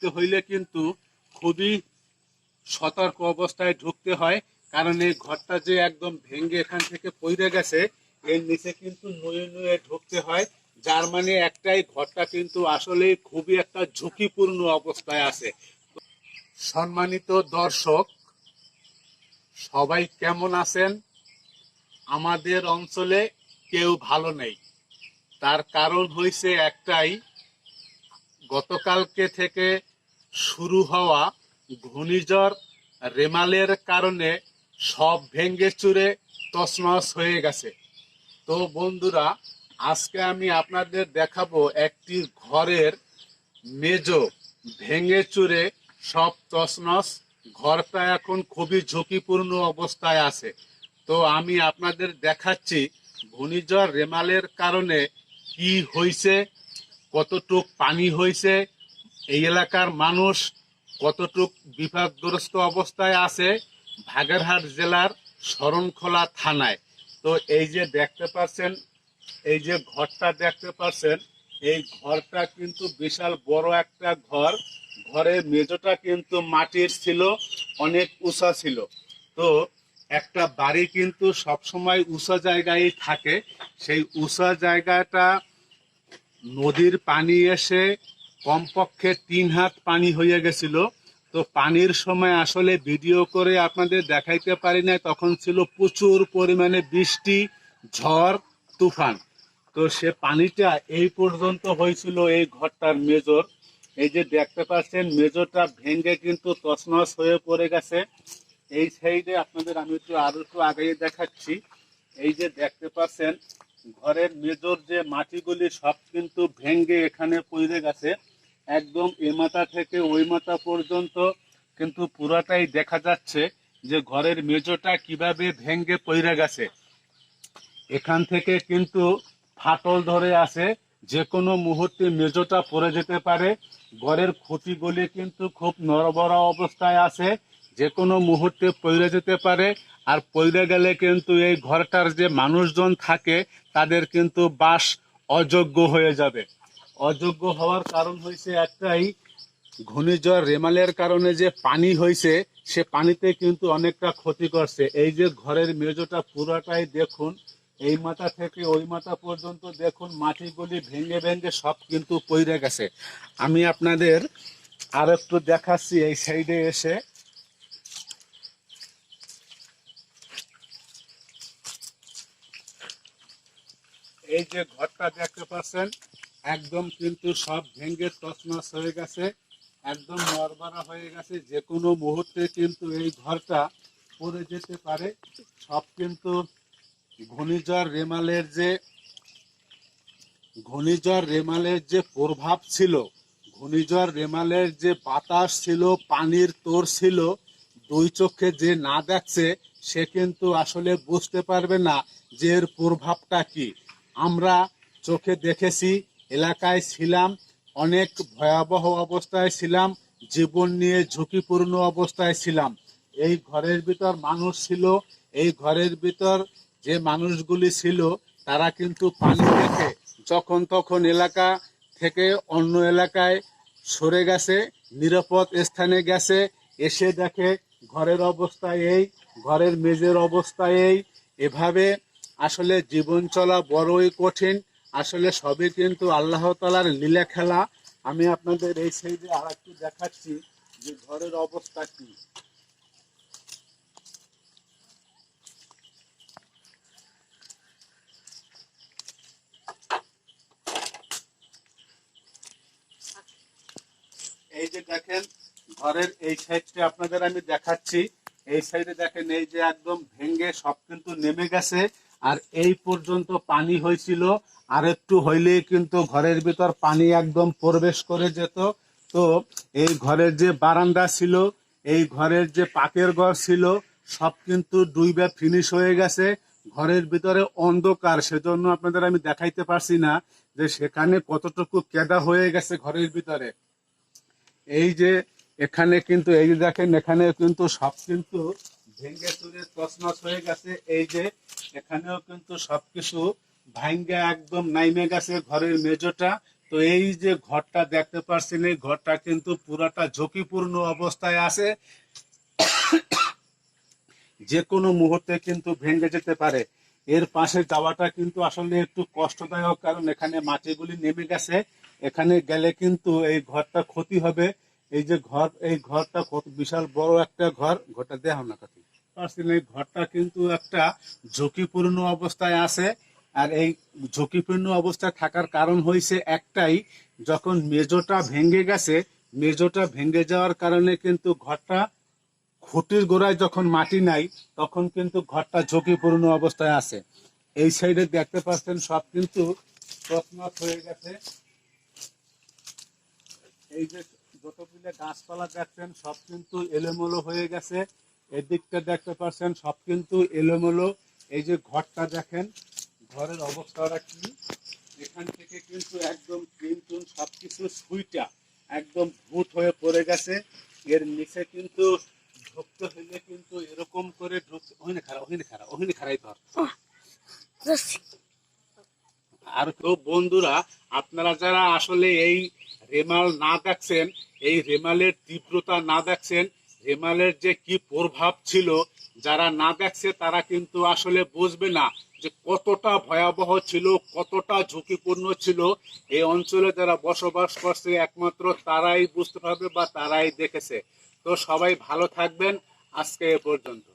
ঢুকতে হইলে কিন্তু খুবই সতর্ক অবস্থায় ঢুকতে হয়, কারণ এই ঘরটা যে একদম ভেঙে এখান থেকে পইরে গেছে, এর নিচে কিন্তু নুয়ে নুয়ে ঢুকতে হয়, যার মানে একটাই ঘরটা কিন্তু আসলে খুবই একটা ঝুঁকিপূর্ণ অবস্থায় আছে। সম্মানিত দর্শক, সবাই কেমন আছেন? আমাদের অঞ্চলে কেউ ভালো নেই। তার কারণ হয়েছে একটাই, গতকালকে থেকে শুরু হওয়া ঘূর্ণিঝড় রেমালের কারণে সব ভেঙ্গে চুরে তছনছ হয়ে গেছে। তো বন্ধুরা, আজকে আমি আপনাদের দেখাবো একটি ঘরের মেজো ভেঙে চুরে সব তছনছ। ঘরটা এখন খুবই ঝুঁকিপূর্ণ অবস্থায় আছে। তো আমি আপনাদের দেখাচ্ছি ঘূর্ণিঝড় রেমালের কারণে কি হয়েছে, কতটুক পানি হয়েছে এই এলাকার মানুষ কতটুক বিপদগ্রস্ত অবস্থায় আছে? ভাগেরহাট জেলার শরণখোলা থানায়। তো এই যে দেখতে পাচ্ছেন, এই যে ঘরটা দেখতে পাচ্ছেন, এই ঘরটা কিন্তু বিশাল বড় একটা ঘর। ঘরের মেজোটা কিন্তু মাটির ছিল, অনেক উঁচা ছিল। তো একটা বাড়ি কিন্তু সবসময় উঁচা জায়গায় থাকে। সেই উঁচা জায়গাটা নদীর পানি এসে কমপক্ষে তিন হাত পানি হয়ে গেছিল। তো পানির সময় আসলে ভিডিও করে আপনাদের দেখাইতে পারি না তখন ছিল প্রচুর পরিমাণে বৃষ্টি, ঝড়, তুফান। তো সে পানিটা এই পর্যন্ত হয়েছিল এই ঘরটার মেজর। এই যে দেখতে পাচ্ছেন, মেজরটা ভেঙে কিন্তু তছনছ হয়ে পড়ে গেছে। এই সাইডে আপনাদের আমি একটু আরও একটু আগে দেখাচ্ছি। এই যে দেখতে পাচ্ছেন, ঘরের মেজর যে মাটিগুলি সব কিন্তু ভেঙ্গে এখানে পড়ে গেছে। একদম এ মাথা থেকে ওই মাথা পর্যন্ত। কিন্তু পুরাটাই দেখা যাচ্ছে যে ঘরের মেজোটা কীভাবে ভেঙ্গে পড়ে গেছে। এখান থেকে কিন্তু ফাটল ধরে আছে যে কোনো মুহূর্তে মেজোটা পড়ে যেতে পারে। ঘরের খুঁটিগুলি কিন্তু খুব নরবরা অবস্থায় আছে যে কোনো মুহূর্তে পড়ে যেতে পারে। আর পড়ে গেলে কিন্তু এই ঘরটার যে মানুষজন থাকে, তাদের কিন্তু বাস অযোগ্য হয়ে যাবে। অযোগ্য হওয়ার কারণ হয়েছে একটাই, ঘূর্ণিঝড় রেমালের কারণে যে পানি হয়েছে, সে পানিতে কিন্তু অনেকটা ক্ষতি করছে। এই যে ঘরের মেজোটা পুরোটাই দেখুন, এই মাথা থেকে ওই মাথা পর্যন্ত দেখুন, মাটিগুলি ভেঙে ভেঙে সব কিন্তু পইরে গেছে। আমি আপনাদের আর একটু দেখাচ্ছি এই সাইডে এসে। এই যে ঘরটা দেখতে পাচ্ছেন একদম কিন্তু সব ভেঙে তছনছ হয়ে গেছে, একদম নরবরা হয়ে গেছে। যে কোনো মুহূর্তে কিন্তু এই ঘরটা পড়ে যেতে পারে। সব কিন্তু ঘূর্ণিঝড় রেমালের যে, ঘূর্ণিঝড় রেমালের যে প্রভাব ছিল, ঘূর্ণিঝড় রেমালের যে বাতাস ছিল, পানির তোর ছিল, দুই চোখে যে না দেখছে, সে কিন্তু আসলে বুঝতে পারবে না যে এর প্রভাবটা কি। আমরা চোখে দেখেছি এলাকায় ছিলাম, অনেক ভয়াবহ অবস্থায় ছিলাম, জীবন নিয়ে ঝুঁকিপূর্ণ অবস্থায় ছিলাম। এই ঘরের ভিতর মানুষ ছিল, এই ঘরের ভিতর যে মানুষগুলি ছিল, তারা কিন্তু পানি দেখে যখন তখন এলাকা থেকে অন্য এলাকায় সরে গেছে, নিরাপদ স্থানে গেছে, এসে দেখে ঘরের অবস্থা এই, ঘরের মেজের অবস্থা এই। এভাবে আসলে জীবন চলা বড়ই কঠিন। আসলে সবই কিন্তু আল্লাহ তালার লীলা খেলা। আমি আপনাদের এই সাইডে আর একটু দেখাচ্ছি যে ঘরের অবস্থা কি। এই যে দেখেন, ঘরের এই সাইডটা আপনাদের আমি দেখাচ্ছি। এই সাইডে দেখেন, এই যে একদম ভেঙ্গে সব কিন্তু নেমে গেছে। আর এই পর্যন্ত পানি হয়েছিল। আর একটু হইলেই কিন্তু ঘরের ভিতর পানি একদম প্রবেশ করে যেত। তো এই ঘরের যে বারান্দা ছিল, এই ঘরের যে পাকের ঘর ছিল, সব কিন্তু ডুইবে ফিনিশ হয়ে গেছে। ঘরের ভিতরে অন্ধকার, সেজন্য আপনাদের আমি দেখাইতে পারছি না যে সেখানে কতটুকু কেদা হয়ে গেছে ঘরের ভিতরে। এই যে এখানে কিন্তু, এই দেখেন, এখানে কিন্তু সব কিন্তু ভেঙ্গে চুরে তছনছ হয়ে গেছে। এই যে, এখানেও কিন্তু সবকিছু ভাঙ্গে একদম নাইমে গেছে ঘরের মেজোটা। তো এই যে ঘরটা দেখতে পাচ্ছেন এই ঘরটা কিন্তু পুরাটা ঝুঁকিপূর্ণ অবস্থায় আছে। যে কোনো মুহূর্তে কিন্তু ভেঙে যেতে পারে। এর পাশে যাওয়াটা কিন্তু আসলে একটু কষ্টদায়ক, কারণ এখানে মাটিগুলি নেমে গেছে। এখানে গেলে কিন্তু এই ঘরটা ক্ষতি হবে। এই যে ঘর, এই ঘরটা বিশাল বড় একটা ঘর। ঘরটা দেখাও না কাকি। পারছেন এই ঘরটা কিন্তু একটা ঝুঁকিপূর্ণ অবস্থায় আছে। আর এই ঝুঁকিপূর্ণ অবস্থায় থাকার কারণ হয়েছে একটাই, যখন মেজোটা ভেঙে গেছে, মেজোটা ভেঙে যাওয়ার কারণে কিন্তু ঘরটা খুঁটির গোড়ায় যখন মাটি নাই, তখন কিন্তু ঘরটা ঝুঁকিপূর্ণ অবস্থায় আছে। এই সাইডে দেখতে পাচ্ছেন সব কিন্তু তছনছ হয়ে গেছে। এই যে যতগুলো গাছপালা দেখছেন, সব কিন্তু এলোমেলো হয়ে গেছে। এদিকটা দেখতে পাচ্ছেন সব কিন্তু এলোমেলো। এই যে ঘরটা দেখেন ঘরের অবস্থাটা কি? এখান থেকে কিন্তু একদম কিন্তু সবকিছু সুইটা একদম ভূত হয়ে পড়ে গেছে। এর নিচে কিন্তু ঢুকতে হইলে কিন্তু এরকম করে ঢুকতে ওখানে খারাপ ওখানে খারাপ ওখানে খারাই ধর। আর তো বন্ধুরা আপনারা যারা আসলে এই রেমাল না দেখছেন এই রেমালের তীব্রতা না দেখছেন রেমালের যে কি প্রভাব ছিল, যারা না দেখছে তারা কিন্তু আসলে বুঝবে না যে কতটা ভয়াবহ ছিল, কতটা ঝুঁকিপূর্ণ ছিল। এই অঞ্চলে যারা বসবাস করছে একমাত্র তারাই বুঝতে পারবে বা তারাই দেখেছে। তো সবাই ভালো থাকবেন। আজকে এ পর্যন্ত।